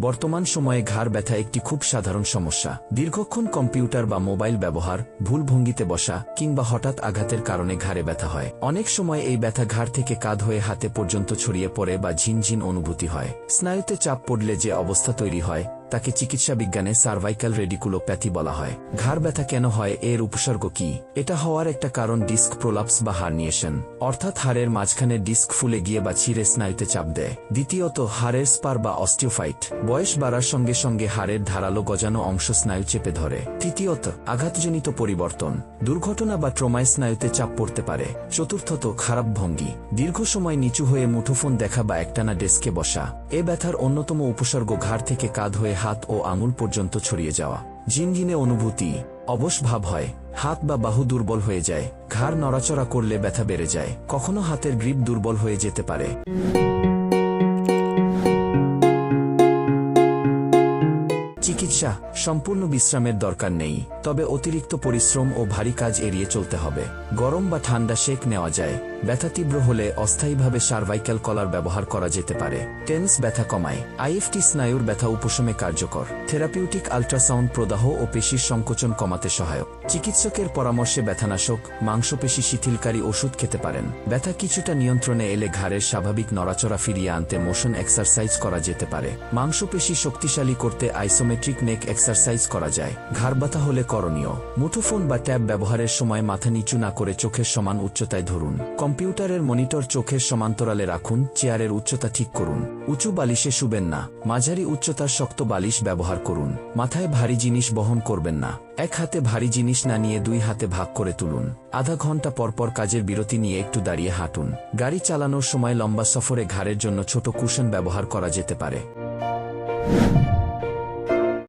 বর্তমান সময়ে ঘাড় ব্যথা একটি খুব সাধারণ সমস্যা। দীর্ঘক্ষণ কম্পিউটার বা মোবাইল ব্যবহার, ভুল ভঙ্গিতে বসা, কিংবা হঠাৎ আঘাতের কারণে ঘাড়ে ব্যথা হয়। অনেক সময় এই ব্যথা ঘাড় থেকে কাঁধ হয়ে হাতে পর্যন্ত ছড়িয়ে পড়ে বা ঝিনঝিন অনুভূতি হয়। স্নায়ুতে চাপ পড়লে যে অবস্থা তৈরি হয় তাকে চিকিৎসা বিজ্ঞানে সার্ভাইকাল রেডিকুলোপ্যাথি বলা হয়। ঘাড় ব্যথা কেন হয়, এর উপসর্গ কি? এটা হওয়ার একটা কারণ ডিস্ক প্রোলাপস বা হার্নিয়েশন। অর্থাৎ হাড়ের মাঝখানে ডিস্ক ফুলে গিয়ে বা ছিঁড়ে স্নায়ুতে চাপ দেয়। দ্বিতীয়ত, হাড়ের স্পার বা অস্টিওফাইট। বয়স বাড়ার সঙ্গে সঙ্গে হাড়ের ধারালো গজানো অংশ স্নায়ু চেপে ধরে। তৃতীয়ত, আঘাতজনিত পরিবর্তন। দুর্ঘটনা বা ট্রমায় স্নায়ুতে চাপ পড়তে পারে। চতুর্থত, খারাপ ভঙ্গি। দীর্ঘ সময় নিচু হয়ে মুঠোফোন দেখা বা একটানা ডেস্কে বসা। এ ব্যথার অন্যতম উপসর্গ ঘাড় থেকে কাঁধ হয়ে হাত ও আঙুল পর্যন্ত ছড়িয়ে যাওয়া। জিনগিনে অনুভূতি, অবশ ভাব হয়, হাত বা বাহু দুর্বল হয়ে যায়, ঘাড় নড়াচড়া করলে ব্যথা বেড়ে যায়, কখনো হাতের গ্রিপ দুর্বল হয়ে যেতে পারে। চিকিৎসা সম্পূর্ণ বিশ্রামের দরকার নেই, তবে অতিরিক্ত পরিশ্রম ও ভারী কাজ এড়িয়ে চলতে হবে। গরম বা ঠান্ডা শেক নেওয়া যায়। ব্যথা তীব্র হলে অস্থায়ীভাবে সার্ভাইকাল কলার ব্যবহার করা যেতে পারে। টেন্স ব্যথা কমায়। আইএফটি স্নায়ুর ব্যথা উপশমে কার্যকর। থেরাপিউটিক আল্ট্রাসাউন্ড প্রদাহ ও পেশির সংকোচন কমাতে সহায়ক। চিকিৎসকের পরামর্শে ব্যথানাশক, মাংসপেশি শিথিলকারী ওষুধ খেতে পারেন। ব্যথা কিছুটা নিয়ন্ত্রণে এলে ঘাড়ের স্বাভাবিক নড়াচড়া ফিরিয়ে আনতে মোশন এক্সারসাইজ করা যেতে পারে। মাংসপেশি শক্তিশালী করতে আইসোমেট্রিক নেক এক্সারসাইজ করা যায়। ঘাড় ব্যথা হলে করণীয়। মুঠোফোন বা ট্যাব ব্যবহারের সময় মাথা নিচু না করে চোখের সমান উচ্চতায় ধরুন। কম্পিউটারের মনিটর চোখের সমান্তরালে রাখুন, চেয়ারের উচ্চতা ঠিক করুন। উঁচু বালিশে শুবেন না। মাঝারি উচ্চতার শক্ত বালিশ ব্যবহার করুন। মাথায় ভারী জিনিস বহন করবেন না। এক হাতে ভারী জিনিস না নিয়ে দুই হাতে ভাগ করে তুলুন। আধা ঘণ্টা পরপর কাজের বিরতি নিয়ে একটু দাঁড়িয়ে হাঁটুন। গাড়ি চালানোর সময় লম্বা সফরে ঘাড়ের জন্য ছোট কুশন ব্যবহার করা যেতে পারে।